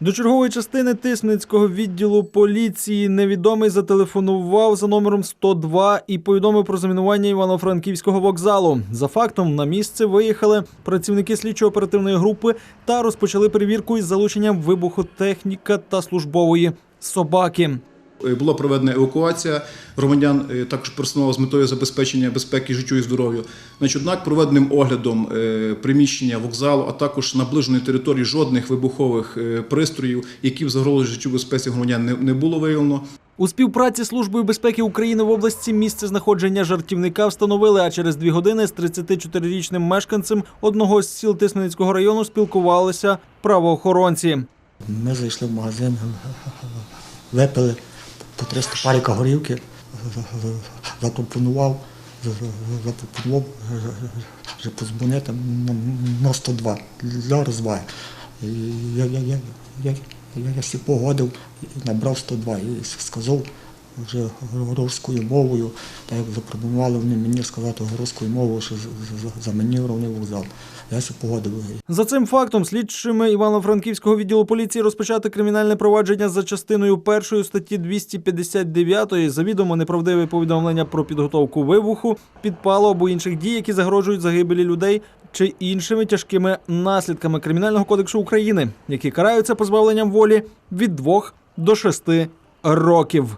До чергової частини тисницького відділу поліції невідомий зателефонував за номером 102 і повідомив про замінування Івано-Франківського вокзалу. За фактом на місце виїхали працівники слідчо-оперативної групи та розпочали перевірку із залученням вибухотехніка та службової собаки. Е, Була проведена евакуація громадян, е, також персоналу з метою забезпечення безпеки життю і здоров'ю. Значить, однак проведеним оглядом е, приміщення вокзалу, а також наближеної території жодних вибухових пристроїв, які б загрожували життю безпеці громадян, не- було виявлено. У співпраці з Службою безпеки України в області місце знаходження жартівника встановили, а через дві години з 34-річним мешканцем одного з сіл Тисменницького району спілкувалися правоохоронці. Ми зайшли в магазин, випили по 300 паріка горілки, запропонував, запропонував вже подзвонити на 102 для розваги. Я, я, я, я, я, я всі погодив, набрав 102 і сказав вже руською мовою, так як запропонували вони мені сказати руською мовою, що замінірований вокзал. Я всі погодив. За цим фактом слідчими Івано-Франківського відділу поліції розпочати кримінальне провадження за частиною першої статті 259 завідомо неправдиве повідомлення про підготовку вибуху, підпалу або інших дій, які загрожують загибелі людей чи іншими тяжкими наслідками Кримінального кодексу України, які караються позбавленням волі від 2 до 6 років.